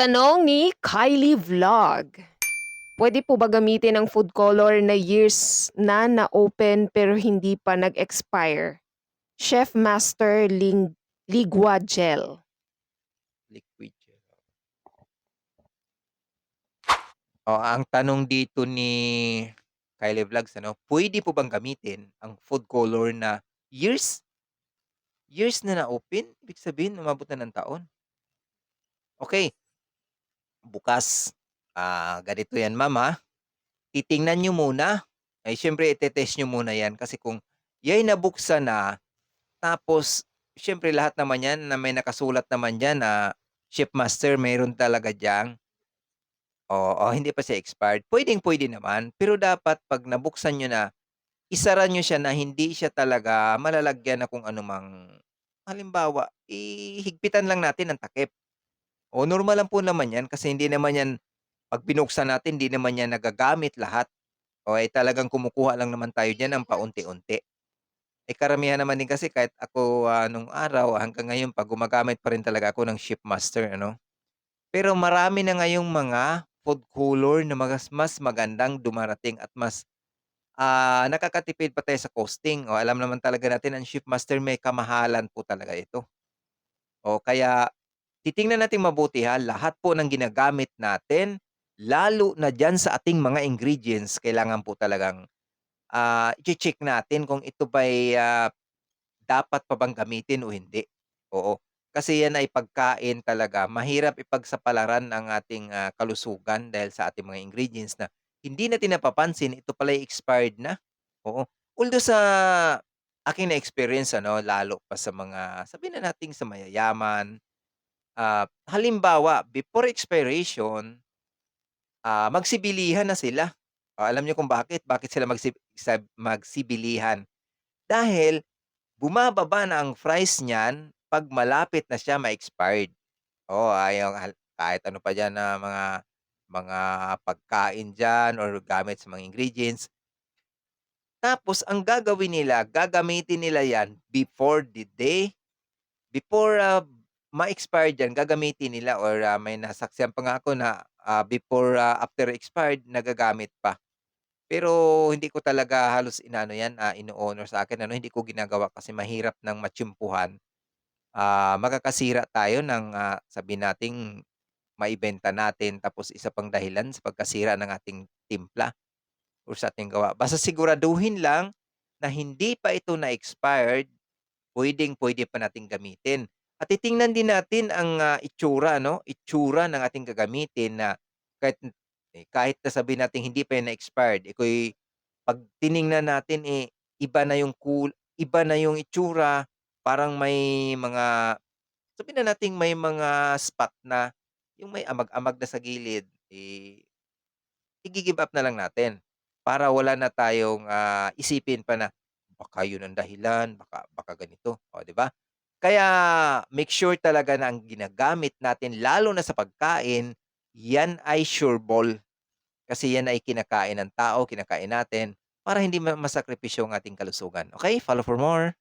Tanong ni Kylie Vlog. Pwede po ba gamitin ang food color na years na na-open pero hindi pa nag-expire? Chef Master Ling Ligwa Gel. Liquid gel. Oh, ang tanong dito ni Kylie Vlogs ano, puwede po bang gamitin ang food color na years? Years na na-open? Ibig sabihin umabot na ng taon? Okey. Bukas, ah, ganito 'yan ma'am, ah. Titingnan niyo muna. Ay siyempre ite-test niyo muna 'yan kasi kung 'ya'y nabuksan na, tapos siyempre lahat naman 'yan na may nakasulat naman diyan na Chef Master meron talaga diyang oo, hindi pa siya expired, puwedeng-puwede naman. Pero dapat 'pag nabuksan niyo na, isara niyo siya na hindi siya talaga malalagyan ng kung anumang halimbawa, eh, higpitan lang natin ng takip. O normal lang po naman 'yan kasi hindi naman 'yan 'pag binuksan natin hindi naman 'yan nagagamit lahat. O, eh, talagang kumukuha lang naman tayo diyan ng paunti-unti. Eh, karamihan naman din kasi kahit ako, ah, nung araw hanggang ngayon pa gumagamit pa rin talaga ako ng Chef Master ano. Pero marami na ngayong mga food color na magas mas magandang dumarating at mas, ah, nakakatipid pa tayo sa costing. O alam naman talaga natin ang Chef Master may kamahalan po talaga ito. O kaya titingnan nating mabuti, ha, lahat po ng ginagamit natin, lalo na diyan sa ating mga ingredients kailangan po talagang, ah, iche-check natin kung ito ba'y, ah, dapat pa bang gamitin o hindi. Oo, kasi 'yan ay pagkain talaga. Mahirap ipagsapalaran ang ating, ah, kalusugan dahil sa ating mga ingredients na hindi natin napapansin. Ito pala'y expired na. Oo, although sa aking na-experience ano, lalo pa sa mga sabihin na nating sa mayayaman, ah, halimbawa before expiration ah, magsibilihan na sila. O alam niyo kung bakit? Bakit sila magsi sab magsibilihan? Dahil bumababa na ang price niyan 'pag malapit na siya ma-expired. Oo, ayaw hal kahit ano pa diyan na mga mga pagkain diyan or gamit sa mga ingredients. Tapos ang gagawin nila, gagamitin nila 'yan before the day before, ah, ma-expire diyan gagamitin nila or, ah, may nasaksihan pa nga ako na, ah, before, ah, after expired nagagamit pa. Pero hindi ko talaga halos inaano 'yan, ah, ino-honor sa akin ano, hindi ko ginagawa kasi mahirap ng matiyempuhan. Ah, makakasira tayo ng, ah, sabihin nating maibenta natin tapos isa pang dahilan sa pagkasira ng ating timpla or sa ating gawa. Basta siguraduhin lang na hindi pa ito na-expired, puwedeng-puwede pa nating gamitin. At titingnan din natin ang, ah, itsura 'no, itsura ng ating gagamitin na kahit eh, kahit na sabihin nating hindi pa 'yan na-expired, iko'y 'pag tiningnan natin, eh, iba na yung kul iba na yung itsura, parang may mga sabihin na nating may mga spot na yung may amag-amag na sa gilid, eh, igi-give up na lang natin para wala na tayong, ah, isipin pa na baka yun ang dahilan, baka baka ganito, oh, 'di ba? Kaya make sure talaga na ang ginagamit natin lalo na sa pagkain, 'yan ay sureball. Kasi 'yan ay kinakain ng tao, kinakain natin para hindi ma masakripisyo ang ating kalusugan. Okey, follow for more.